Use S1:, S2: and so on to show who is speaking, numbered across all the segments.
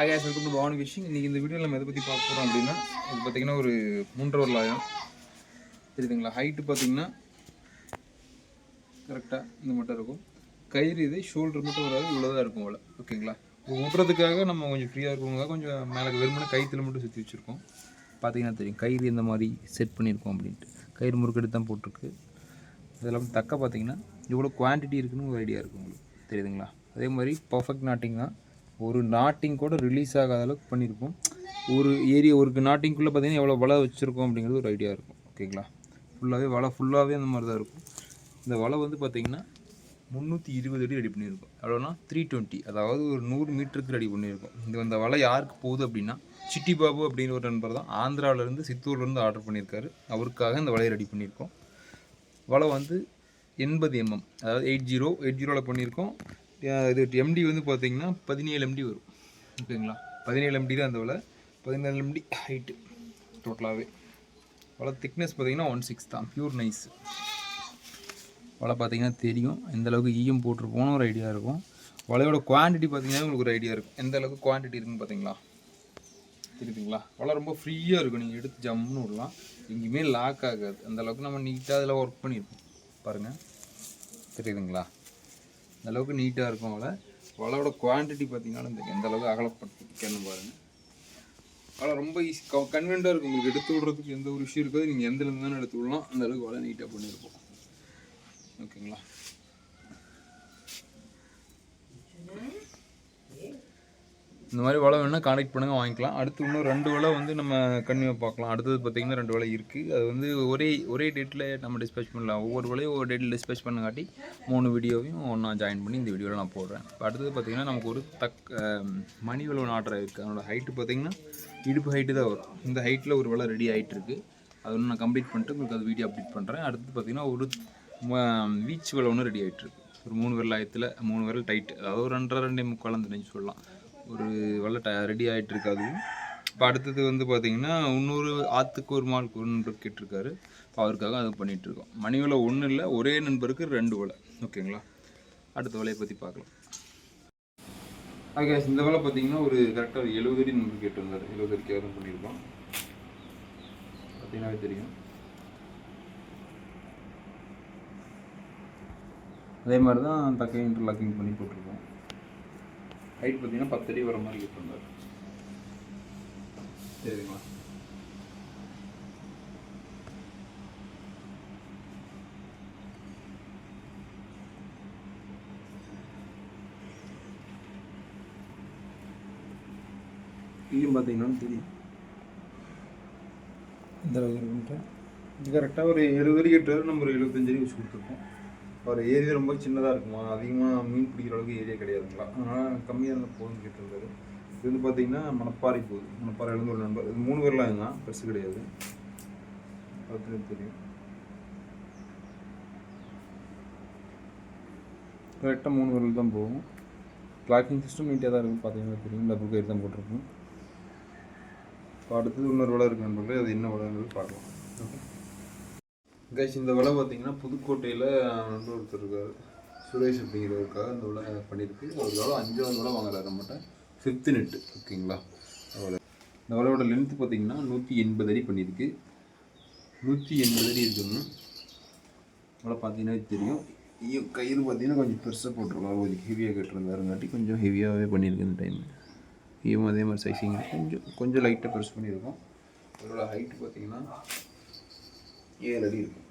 S1: ஐயா welcome to Bhavani wishing இன்றைக்கி இந்த வீடியோவில் நம்ம எதை பற்றி பார்க்க போகிறோம் அப்படின்னா இது பார்த்தீங்கன்னா ஒரு மூன்றரை ஒரு லாயம் தெரியுதுங்களா? ஹைட்டு பார்த்தீங்கன்னா கரெக்டாக இந்த மட்டும் இருக்கும். கயிறு இது ஷோல்டர் மட்டும் வராது இவ்வளோ தான் இருக்கும் போல். ஓகேங்களா இப்போ விட்றதுக்காக நம்ம கொஞ்சம் ஃப்ரீயாக இருக்கவங்க கொஞ்சம் மேலே வெறுமனே கயிற்றுல மட்டும் சுற்றி வச்சுருக்கோம். பார்த்தீங்கன்னா தெரியும் கயிறு இந்த மாதிரி செட் பண்ணியிருக்கோம் அப்படின்ட்டு. கயிறு முறுக்கெடுத்து தான் போட்டிருக்கு. இதெல்லாம் தக்க பார்த்தீங்கன்னா இவ்வளோ குவான்டிட்டி இருக்குன்னு ஒரு ஐடியா இருக்குது உங்களுக்கு. தெரியுதுங்களா? அதே மாதிரி பர்ஃபெக்ட் நாட்டிங் தான். ஒரு நாட்டிங் கூட ரிலீஸ் ஆகாத அளவுக்கு பண்ணியிருப்போம் ஒரு ஏரியா ஒரு நாட்டிங்குள்ளே பார்த்தீங்கன்னா எவ்வளோ வலை வச்சுருக்கோம் அப்படிங்கிறது ஒரு ஐடியா இருக்கும். ஓகேங்களா ஃபுல்லாகவே வலை ஃபுல்லாகவே அந்த மாதிரி தான் இருக்கும். இந்த வலை வந்து பார்த்தீங்கன்னா முந்நூற்றி இருபது அடி ரெடி பண்ணியிருக்கோம். எவ்வளோனா த்ரீ டுவெண்ட்டி அதாவது ஒரு நூறு மீட்டருக்கு ரெடி பண்ணியிருக்கோம். இந்த அந்த வலை யாருக்கு போகுது அப்படின்னா சிட்டி பாபு அப்படின்னு ஒரு நண்பர் தான் ஆந்திராவிலேருந்து சித்தூர்லேருந்து ஆர்டர் பண்ணியிருக்காரு. அவருக்காக இந்த வலையை ரெடி பண்ணியிருக்கோம். வலை வந்து எண்பது எம்எம். அதாவது எயிட் ஜீரோ எயிட் ஜீரோவில் பண்ணியிருக்கோம். இது எம்டி வந்து பார்த்தீங்கன்னா பதினேழு எம்டி வரும். ஓகேங்களா? பதினேழு எம்டி தான் அந்த வலை. பதினேழு எம்டி ஹைட்டு டோட்டலாகவே வலை திக்னஸ் பார்த்தீங்கன்னா ஒன் சிக்ஸ் தான். பியூர் நைஸ் வலை பார்த்தீங்கன்னா தெரியும். எந்த அளவுக்கு ஈயம் போட்டிருப்போம்னு ஒரு ஐடியா இருக்கும். வலையோட குவான்டிட்டி பார்த்தீங்கன்னா உங்களுக்கு ஒரு ஐடியா இருக்கும். எந்த அளவுக்கு குவான்டிட்டி இருக்குன்னு பார்த்தீங்களா தெரியுதுங்களா? வலை ரொம்ப ஃப்ரீயாக இருக்கும். நீங்கள் எடுத்து ஜம்முன்னு விடலாம். எங்கேயுமே லாக் ஆகாது. அந்த அளவுக்கு நம்ம நீட்டாக அதில் ஒர்க் பண்ணியிருப்போம் பாருங்கள் தெரியுதுங்களா? இந்த அளவுக்கு நீட்டாக இருக்கும் வலை வலையோட குவான்டிட்டி பார்த்தீங்கன்னா இந்த எந்த அளவுக்கு அகலப்பட்டிருக்கேன்னு பாருங்கள் வலை ரொம்ப ஈஸி கன்வென்ட்டாக இருக்கும். உங்களுக்கு எடுத்து விடுறதுக்கு எந்த ஒரு விஷயம் இருக்காது. நீங்கள் எந்த இருந்தாலும் எடுத்து விடலாம். அந்த அளவுக்கு வலை நீட்டாக பண்ணியிருப்போம். ஓகேங்களா இந்த மாதிரி வலை வேணால் கான்டாக்ட் பண்ணுங்கள் வாங்கிக்கலாம். அடுத்து இன்னும் ரெண்டு வலை வந்து நம்ம கன்னியாக பார்க்கலாம். அடுத்தது பார்த்திங்கன்னா ரெண்டு வலை இருக்குது அது வந்து ஒரே ஒரே டேட்டில் நம்ம டிஸ்பேச் பண்ணலாம். ஒவ்வொரு வலையும் ஒவ்வொரு டேட்டில் டிஸ்பேச் பண்ணங்காட்டி மூணு வீடியோவையும் ஒன்றா ஜாயின் பண்ணி இந்த வீடியோவில் நான் போடுறேன். இப்போ அடுத்தது பார்த்திங்கன்னா நமக்கு ஒரு தக் மணி வலை ஆர்டர் இருக்குது அதனோட ஹைட்டு பார்த்திங்கன்னா இடுப்பு ஹைட்டு தான் வரும். இந்த ஹைட்டில் ஒரு வலை ரெடி ஆகிட்டு இருக்குது அது ஒன்று நான் கம்ப்ளீட் பண்ணிட்டு உங்களுக்கு அது வீடியோ அப்டேட் பண்ணுறேன் அடுத்து பார்த்திங்கன்னா ஒரு வீச்சு வலை ஒன்று ரெடி ஆகிட்டு இருக்கு ஒரு மூணு விரல் ஆயத்தில் மூணு விரல் டைட் அதாவது ஒரு ரெண்டரை ரெண்டே முக்கால் நினைச்சு சொல்லலாம். ஒரு வெள்ளை ட ரெடி ஆகிட்டு அதுவும் இப்போ அடுத்தது வந்து பார்த்தீங்கன்னா இன்னொரு ஆற்றுக்கு ஒரு மால் ஒரு நண்பர் கேட்டிருக்காரு. இப்போ அவருக்காக அது பண்ணிகிட்ருக்கோம் மணி விலை ஒன்றும் இல்லை ஒரே நண்பருக்கு ரெண்டு விலை. ஓகேங்களா? அடுத்த விலையை பற்றி பார்க்கலாம் ஓகே இந்த வேலை பார்த்தீங்கன்னா ஒரு கரெக்டாக ஒரு எழுபது அடி நண்பர் கேட்டிருந்தார். எழுபது அடிக்காக தான் பண்ணியிருக்கோம். பார்த்தீங்கன்னாவே தெரியும். அதே மாதிரி தான் தக்கை இன்டர்லாக்கிங் பண்ணி போட்டிருக்கோம். ஹைட் பார்த்தீங்கன்னா பத்து அடி வர மாதிரி கேட்டிருந்தார் சரிங்களா? இங்கேயும் பார்த்தீங்கன்னா தெரியும். இந்த அளவுக்கு இருக்குன்ட்டு கரெக்டாக ஒரு எழுபது அடி கட்டுறாரு நம்ம ஒரு எழுபத்தஞ்சு அடி வச்சு கொடுத்துருக்கோம். ஒரு ஏரியா ரொம்ப சின்னதாக இருக்குமா? அதிகமாக மீன் பிடிக்கிற அளவுக்கு ஏரியா கிடையாதுங்களா? அதனால் கம்மியாக இருந்தால் போதும் கேட்டிருந்தாரு. இது வந்து பார்த்தீங்கன்னா மணப்பாறை போகுது மணப்பாறையிலேருந்து ஒரு நண்பர். இது மூணு பேர்லாம் தான் பெருசு கிடையாது. பார்த்து தெரியும். கரெக்டாக மூணு விரல் தான் போகும். கிளாக்கிங் சிஸ்டம் நீட்டாக தான் இருக்கும். பார்த்தீங்கன்னா தெரியும். டபுள் கயிறு தான் போட்டிருக்கும். இப்போ அடுத்தது இன்னொரு விலை இருக்குது நண்பர்களே. அது என்ன விலைன்றது பார்க்கலாம். ஓகே. கைஸ் இந்த விலை பார்த்தீங்கன்னா புதுக்கோட்டையில் நண்பர் ஒருத்தர் இருக்கார். சுரேஷ் அப்படிங்கிறவருக்காக இந்த விலை பண்ணியிருக்கு. ஒரு விலை அஞ்சாவது விலை வாங்குறாரு நம்மகிட்ட. ஃபிஃப்த்து நெட்டு ஓகேங்களா? அவ்வளோ இந்த வலையோட லென்த்து பார்த்தீங்கன்னா நூற்றி எண்பது அடி பண்ணியிருக்கு. நூற்றி எண்பது அடி இருக்குன்னு வலை பார்த்தீங்கன்னா தெரியும். ஐயோ கயிறு பார்த்தீங்கன்னா கொஞ்சம் பெருசாக போட்டிருக்கோம் கொஞ்சம் ஹெவியாக கட்டிருந்தாருங்காட்டி கொஞ்சம் ஹெவியாகவே பண்ணியிருக்கு இந்த டைம் ஈவும் அதே மாதிரி சைஸிங் கொஞ்சம் கொஞ்சம் லைட்டாக பெருசு பண்ணியிருக்கோம். அதோட ஹைட்டு பார்த்தீங்கன்னா ஏழு அடி இருக்கும்?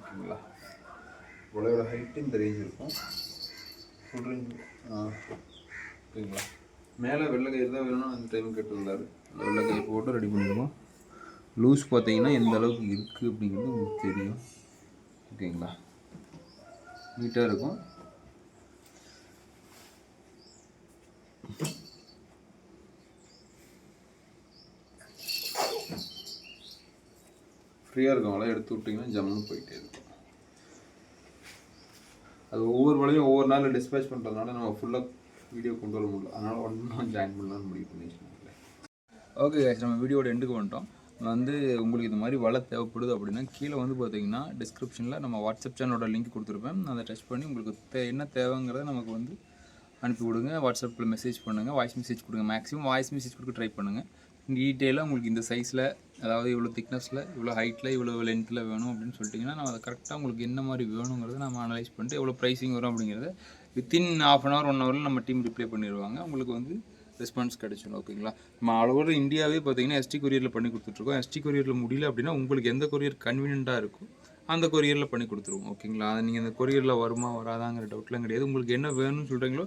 S1: ஓகேங்களா? உலையோட ஹைட்டு இந்த ரேஞ்ச் இருக்கும் ஃபுல் ரேஞ்ச் ஆ. ஓகேங்களா? மேலே வெள்ளை கயிறு தான் வேணும்னு அந்த டைம் கேட்டிருந்தாரு. அந்த வெள்ளை கயிறு போட்டு ரெடி பண்ணிடுவோம் லூஸ் பார்த்தீங்கன்னா எந்த அளவுக்கு இருக்குது அப்படிங்கிறது உங்களுக்கு தெரியும். ஓகேங்களா? நீட்டாக இருக்கும். ஃப்ரீயாக இருக்கவங்களாம் எடுத்து விட்டிங்கன்னா ஜம்முன்னு போயிட்டே இருக்கும். அது ஒவ்வொரு வலையும் ஒவ்வொரு நாள் டிஸ்பேச் பண்ணுறதுனால நம்ம ஃபுல்லாக வீடியோ கொண்டு வர முடியல. அதனால் ஒன்றும் ஜாயின் பண்ணலான்னு முடிவு பண்ணிடுச்சு ஓகே நம்ம வீடியோட எண்டுக்கு வந்துட்டோம். வந்து உங்களுக்கு இந்த மாதிரி வலை தேவைப்படுது அப்படின்னா கீழே வந்து பார்த்தீங்கன்னா டிஸ்கிரிப்ஷனில் நம்ம வாட்ஸ்அப் சேனலோட லிங்க் கொடுத்துருப்பேன். அதை டச் பண்ணி உங்களுக்கு தே என்ன தேவைங்கிறத நமக்கு வந்து அனுப்பி விடுங்க வாட்ஸ்அப்பில் மெசேஜ் பண்ணுங்கள் வாய்ஸ் மெசேஜ் கொடுங்க மேக்ஸிமம் வாய்ஸ் மெசேஜ் கொடுக்க ட்ரை பண்ணுங்கள் டீட்டெயிலாக உங்களுக்கு இந்த சைஸில் அதாவது இவ்வளோ திக்னஸில் இவ்வளோ ஹைட்டில் இவ்வளோ லென்த்தில் வேணும் அப்படின்னு சொல்லிட்டிங்கன்னா நம்ம அதை கரெக்டாக உங்களுக்கு என்ன மாதிரி வேணுங்கிறத நம்ம அனலைஸ் பண்ணிட்டு எவ்வளோ ப்ரைஸிங் வரும் அப்படிங்கிறத within half an hour one ஹவரில் நம்ம டீம் ரிப்ளை பண்ணிடுவாங்க. உங்களுக்கு வந்து ரெஸ்பான்ஸ் கிடைச்சிடும் ஓகேங்களா நம்ம ஆல் ஓவர் இந்தியாவே பார்த்தீங்கன்னா எஸ்டி கொரியரில் பண்ணி கொடுத்துட்ருக்கோம் எஸ்டி கொரியரில் முடியல அப்படின்னா உங்களுக்கு எந்த கொரியர் கன்வீனியண்ட்டாக இருக்கும்? அந்த கொரியரில் பண்ணி கொடுத்துருவோம் ஓகேங்களா? அதை நீங்கள் அந்த கொரியரில் வருமா வராதாங்கிற டவுட்லாம் கிடையாது. உங்களுக்கு என்ன வேணும்னு சொல்கிறீங்களோ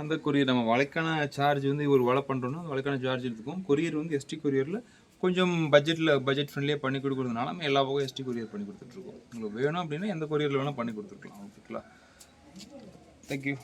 S1: அந்த கொரியர் நம்ம வழக்கான சார்ஜ் வந்து ஒரு வலை பண்ணுறோன்னா அந்த வழக்கான சார்ஜ் இருக்கும் கொரியர் வந்து எஸ்டி கொரியரில் கொஞ்சம் பட்ஜெட்டில் பட்ஜெட் ஃப்ரெண்ட்லியாக பண்ணி கொடுக்குறதுனால நம்ம எல்லா பக்கம் எஸ்டி கொரியர் பண்ணி கொடுத்துட்ருக்கோம் உங்களுக்கு வேணும் அப்படின்னா எந்த கொரியரில் வேணால் பண்ணி கொடுத்துருக்கலாம் ஓகேங்களா? தேங்க்யூ